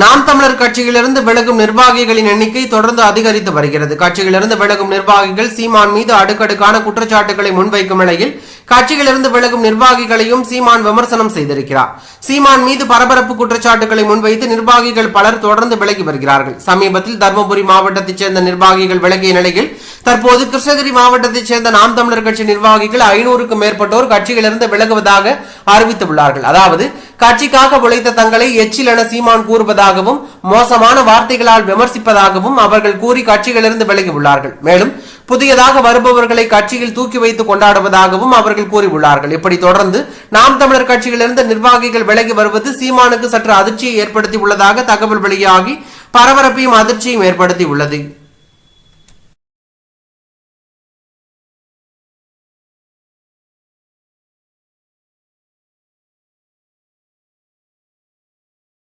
நாம் தமிழர் கட்சியிலிருந்து விலகும் நிர்வாகிகளின் எண்ணிக்கை தொடர்ந்து அதிகரித்து வருகிறது. கட்சியிலிருந்து விலகும் நிர்வாகிகள் சீமான் மீது அடுக்கடுக்கான குற்றச்சாட்டுகளை முன்வைக்கும் நிலையில் கட்சியிலிருந்து விலகும் நிர்வாகிகளையும் சீமான் விமர்சனம் செய்திருக்கிறார். சீமான் மீது பரபரப்பு குற்றச்சாட்டுகளை முன்வைத்து நிர்வாகிகள் பலர் தொடர்ந்து விலகி வருகிறார்கள். சமீபத்தில் தருமபுரி மாவட்டத்தைச் சேர்ந்த நிர்வாகிகள் விலகிய நிலையில் தற்போது கிருஷ்ணகிரி மாவட்டத்தைச் சேர்ந்த நாம் தமிழர் கட்சி நிர்வாகிகள் ஐநூறுக்கும் மேற்பட்டோர் கட்சியிலிருந்து விலகுவதாக அறிவித்துள்ளார்கள். அதாவது கட்சிக்காக உழைத்த தங்களை எச்சில் என சீமான் கூறுவதாகவும் மோசமான வார்த்தைகளால் விமர்சிப்பதாகவும் அவர்கள் கூறி கட்சியிலிருந்து விலகி உள்ளார்கள் மேலும் புதியதாக வருபவர்களை கட்சியில் தூக்கி வைத்து கொண்டாடுவதாகவும் அவர்கள் கூறியுள்ளார்கள். இப்படி தொடர்ந்து நாம் தமிழர் கட்சியிலிருந்து நிர்வாகிகள் விலகி வருவது சீமானுக்கு சற்று அதிர்ச்சியை ஏற்படுத்தி உள்ளதாக தகவல் வெளியாகி பரபரப்பையும் அதிர்ச்சியும் ஏற்படுத்தி உள்ளது